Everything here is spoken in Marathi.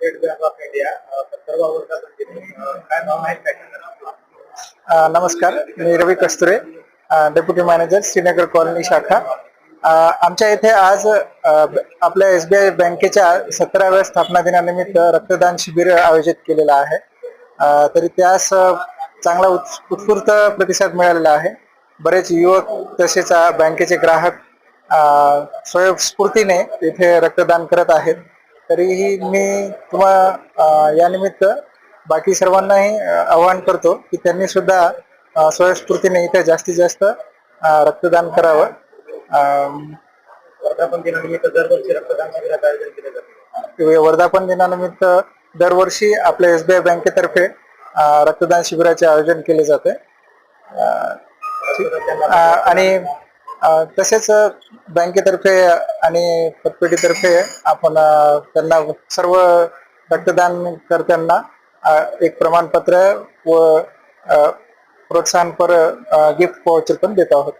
स्टेट बँक ऑफ इंडिया काय नाव आहे काय? नमस्कार मी Ravi Kasture deputy manager Srinagar colony शाखा आमच्या इथे आज आपल्या एस बी आय बँकेच्या सतराव्या स्थापना दिनानिमित्त रक्तदान शिबिर आयोजित केलेलं आहे. तरी त्यास चांगला उत्स्फूर्त प्रतिसाद मिळालेला आहे. बरेच युवक तसेच बँकेचे ग्राहक स्वयंस्फूर्तीने इथे रक्तदान करत आहेत. तरीही मी तुम्हा यानिमित्त बाकी सर्वांनाही आवाहन करतो की त्यांनी सुद्धा स्वयंस्फूर्तीने इथे जास्तीत जास्त रक्तदान करावं. वर्धापन दिनानिमित्त दरवर्षी रक्तदान शिबिराचं आयोजन केले जाते. वर्धापन दिनानिमित्त दरवर्षी आपल्या एस बी आय बँकेतर्फे रक्तदान शिबिराचे आयोजन केले जाते. आणि तसेच बँकेतर्फे आणि पतपेढीतर्फे आपण त्यांना सर्व रक्तदान करत्यांना एक प्रमाणपत्र व प्रोत्साहनपर गिफ्ट वाउचर पण देत आहोत.